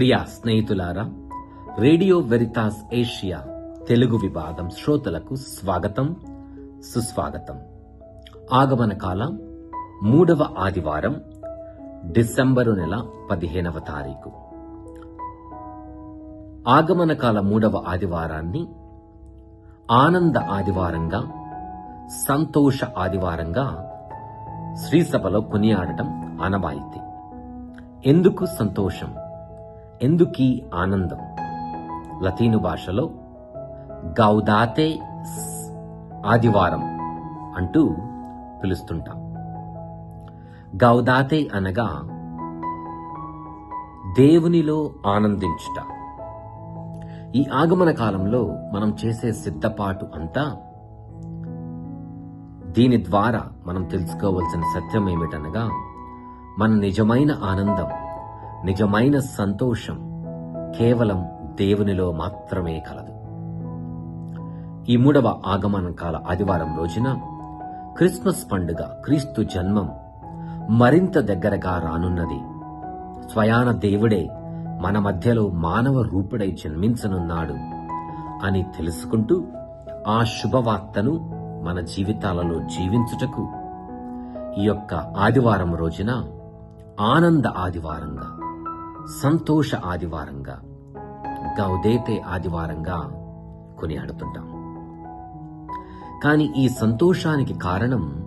ప్రియ స్నేహితులారా radio Veritas Asia Telugu విభాగం శ్రోతలకు స్వాగతం సుస్వాగతం. ఆగమన కాలం మూడవ ఆదివారం డిసెంబరు నెల పదిహేనవ తారీఖు. ఆగమన కాల మూడవ ఆదివారాన్ని ఆనంద ఆదివారంగా సంతోష ఆదివారంగా శ్రీసభలో కొనియాడటం ఆనవాయితీ. ఎందుకు సంతోషం? ఎందుకీ ఆనందం? లతీను భాషలో గౌదాతే ఆదివారం అంటూ పిలుస్తుంటాం. గౌదాతే అనగా దేవునిలో ఆనందించుట. ఈ ఆగమన కాలంలో మనం చేసే సిద్ధపాటు అంతా దీని ద్వారా మనం తెలుసుకోవాల్సిన సత్యం ఏమిటనగా మన నిజమైన ఆనందం నిజమైన సంతోషం కేవలం దేవునిలో మాత్రమే కలదు. ఈ మూడవ ఆగమన కాల ఆదివారం రోజున క్రిస్మస్ పండుగ క్రీస్తు జన్మం మరింత దగ్గరగా రానున్నది. స్వయాన దేవుడే మన మధ్యలో మానవ రూపుడై జన్మించనున్నాడు అని తెలుసుకుంటూ ఆ శుభవార్తను మన జీవితాలలో జీవించుటకు ఈ యొక్క ఆదివారం రోజున ఆనంద ఆదివారంగా సంతోష ఆదివారంగా గౌదేతే ఆదివారంగా కొనియాడుతుంటాం. కానీ ఈ సంతోషానికి కారణం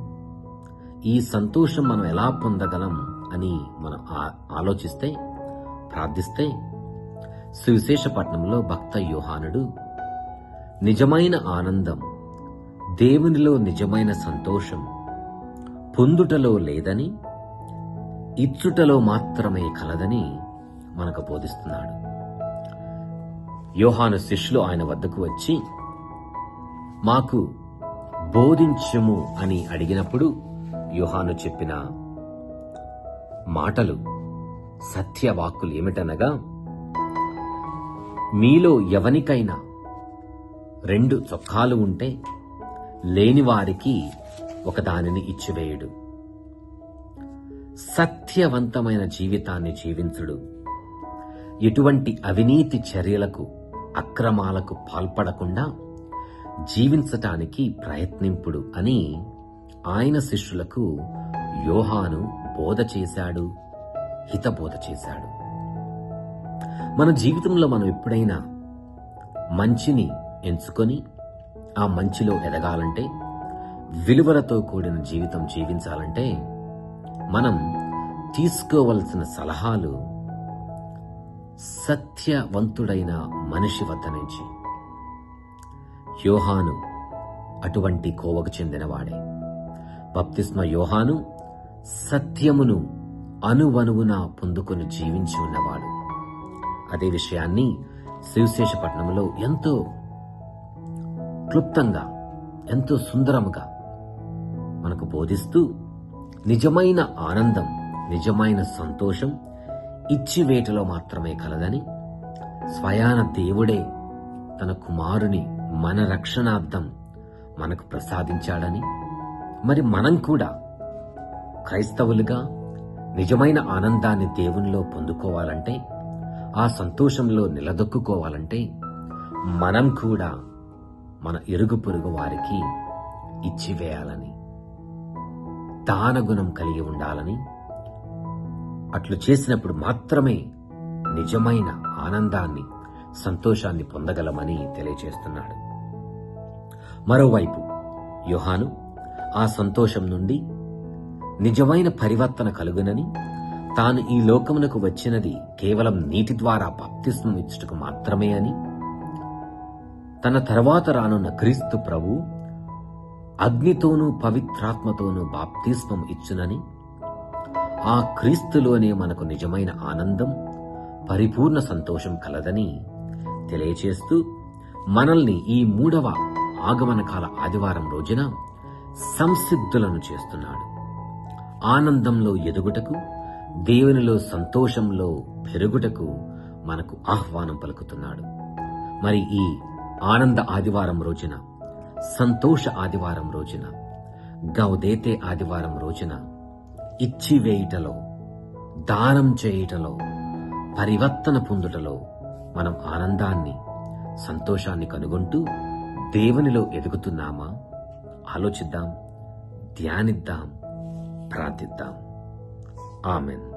ఈ సంతోషం మనం ఎలా పొందగలం అని మనం ఆ- ఆలోచిస్తే ప్రార్థిస్తే సువిశేషపట్నంలో భక్త యోహానుడు నిజమైన ఆనందం దేవునిలో నిజమైన సంతోషం పొందుటలో లేదని ఇచ్చుటలో మాత్రమే కలదని మనకు బోధిస్తున్నాడు. యోహాను శిష్యులు ఆయన వద్దకు వచ్చి మాకు బోధించుము అని అడిగినప్పుడు యోహాను చెప్పిన మాటలు సత్యవాక్కులు ఏమిటనగా మీలో ఎవనికైనా రెండు చొక్కాలు ఉంటే లేని వారికి ఒకదానిని ఇచ్చివేయుడు. సత్యవంతమైన జీవితాన్ని జీవించుడు. ఎటువంటి అవినీతి చర్యలకు అక్రమాలకు పాల్పడకుండా జీవించటానికి ప్రయత్నింపుడు అని ఆయన శిష్యులకు యోహాను బోధ చేశాడు హితబోధ చేశాడు. మన జీవితంలో మనం ఎప్పుడైనా మంచిని ఎంచుకొని ఆ మంచిలో ఎదగాలంటే విలువలతో కూడిన జీవితం జీవించాలంటే మనం తీసుకోవలసిన సలహాలు సత్యవంతుడైన మనిషి వద్ద నుంచి. యోహాను అటువంటి కోవకు చెందినవాడే. బప్తిస్మ యోహాను సత్యమును అనువనువున పొందుకొని జీవించి ఉన్నవాడు. అదే విషయాన్ని శివశేషపట్నంలో ఎంతో క్లుప్తంగా ఎంతో సుందరముగా మనకు బోధిస్తూ నిజమైన ఆనందం నిజమైన సంతోషం ఇచ్చివేటలో మాత్రమే కలదని స్వయాన దేవుడే తన కుమారుని మన రక్షణార్థం మనకు ప్రసాదించాడని మరి మనం కూడా క్రైస్తవులుగా నిజమైన ఆనందాన్ని దేవునిలో పొందుకోవాలంటే ఆ సంతోషంలో నిలదొక్కుకోవాలంటే మనం కూడా మన ఇరుగు పొరుగు వారికి ఇచ్చివేయాలని దానగుణం కలిగి ఉండాలని అట్లు చేసినప్పుడు మాత్రమే నిజమైన ఆనందాన్ని సంతోషాన్ని పొందగలమని తెలియచేస్తున్నాడు. మరోవైపు యోహాను ఆ సంతోషం నుండి నిజమైన పరివర్తన కలుగునని తాను ఈ లోకమునకు వచ్చినది కేవలం నీటి ద్వారా బాప్తిస్మం ఇచ్చుటకు మాత్రమే అని తన తర్వాత రానున్న క్రీస్తు ప్రభు అగ్నితోనూ పవిత్రాత్మతోనూ బాప్తిస్మం ఇచ్చునని ఆ క్రీస్తులోనే మనకు నిజమైన ఆనందం పరిపూర్ణ సంతోషం కలదని తెలియచేస్తూ మనల్ని ఈ మూడవ ఆగమనకాల ఆదివారం రోజున సంసిద్ధులను చేస్తున్నాడు. ఆనందంలో ఎదుగుటకు దేవునిలో సంతోషంలో పెరుగుటకు మనకు ఆహ్వానం పలుకుతున్నాడు. మరి ఈ ఆనంద ఆదివారం రోజున సంతోష ఆదివారం రోజున గౌదేతే ఆదివారం రోజున ఇచ్చివేయుటలో దానం చేయుటలో పరివర్తన పొందుటలో మనం ఆనందాన్ని సంతోషాన్ని కనుగొంటూ దేవునిలో ఎదుగుతున్నామా? ఆలోచిద్దాం ధ్యానిద్దాం ప్రార్థిద్దాం. ఆమెన్.